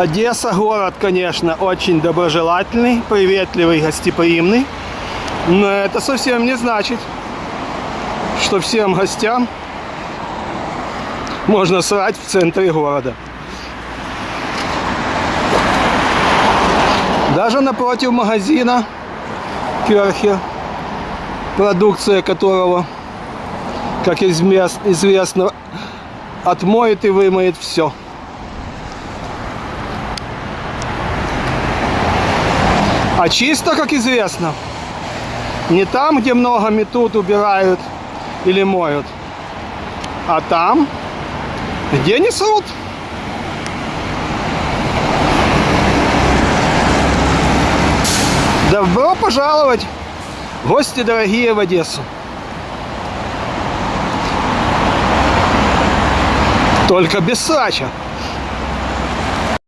Одесса город, конечно, очень доброжелательный, приветливый, гостеприимный. Но это совсем не значит, что всем гостям можно срать в центре города. Даже напротив магазина Керхер, продукция которого, как известно, отмоет и вымоет все. А чисто, как известно, не там, где много метут убирают или моют, а там, где несут. Добро пожаловать, гости дорогие в Одессу. Только без срача.